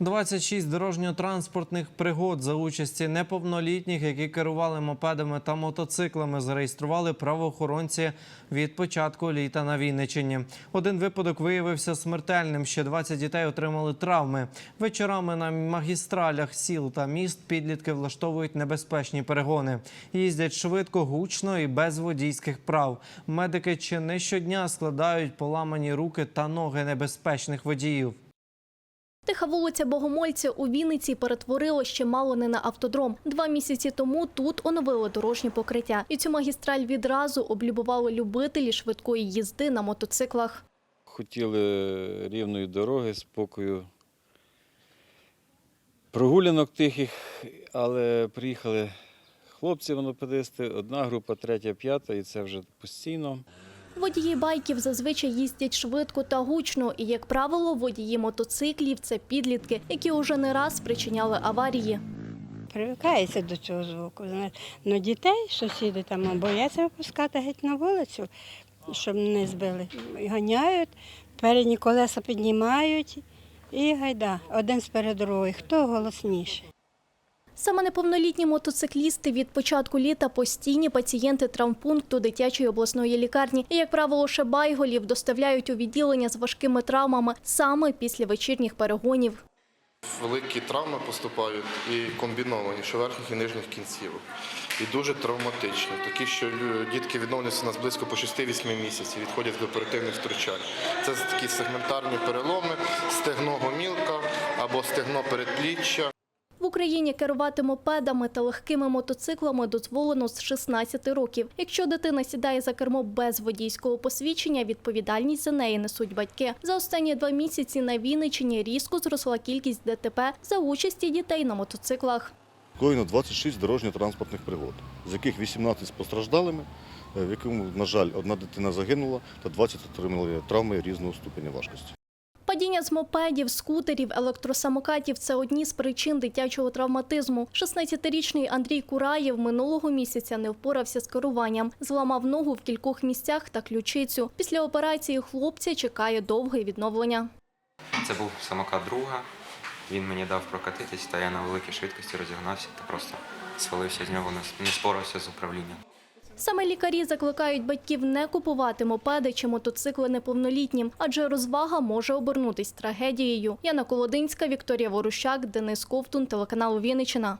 26 дорожньо-транспортних пригод за участі неповнолітніх, які керували мопедами та мотоциклами, зареєстрували правоохоронці від початку літа на Вінниччині. Один випадок виявився смертельним. Ще 20 дітей отримали травми. Вечорами на магістралях сіл та міст підлітки влаштовують небезпечні перегони. Їздять швидко, гучно і без водійських прав. Медики чи не щодня складають поламані руки та ноги небезпечних водіїв. Тиха вулиця Богомольця у Вінниці перетворило ще мало не на автодром. Два місяці тому тут оновили дорожнє покриття. І цю магістраль відразу облюбували любителі швидкої їзди на мотоциклах. Хотіли рівної дороги, спокою, прогулянок тихих, але приїхали хлопці велосипедисти, одна група, третя, п'ята, і це вже постійно. Водії байків зазвичай їздять швидко та гучно, і, як правило, водії мотоциклів це підлітки, які уже не раз спричиняли аварії. Привикається до цього звуку. Ну дітей, сусіди там бояться випускати геть на вулицю, щоб не збили. Ганяють, передні колеса піднімають і гайда, один сперед другої. Хто голосніше? Саме неповнолітні мотоциклісти від початку літа постійні пацієнти травмпункту дитячої обласної лікарні. І, як правило, шебайголів доставляють у відділення з важкими травмами саме після вечірніх перегонів. Великі травми поступають і комбіновані, що верхніх і нижніх кінцівок. І дуже травматичні. Такі, що дітки відновлюються у нас близько по 6-8 місяців, відходять до оперативних втручань. Це такі сегментарні переломи, стегно гомілка або стегно передпліччя. Україні керувати мопедами та легкими мотоциклами дозволено з 16 років. Якщо дитина сідає за кермо без водійського посвідчення, відповідальність за неї несуть батьки. За останні два місяці на Вінниччині різко зросла кількість ДТП за участі дітей на мотоциклах. Скоєно 26 дорожньо-транспортних пригод, з яких 18 з постраждалими, е, в якому, на жаль, одна дитина загинула та 20 отримали травми різного ступеня важкості. Падіння з мопедів, скутерів, електросамокатів це одні з причин дитячого травматизму. 16-річний Андрій Кураєв минулого місяця не впорався з керуванням, зламав ногу в кількох місцях та ключицю. Після операції хлопця чекає довге відновлення. Це був самокат друга. Він мені дав прокатитись, та я на великій швидкості розігнався та просто свалився з нього, не- спорався з управлінням. Саме лікарі закликають батьків не купувати мопеди чи мотоцикли неповнолітнім, адже розвага може обернутись трагедією. Яна Колодинська, Вікторія Ворущак, Денис Ковтун, телеканал Вінниччина.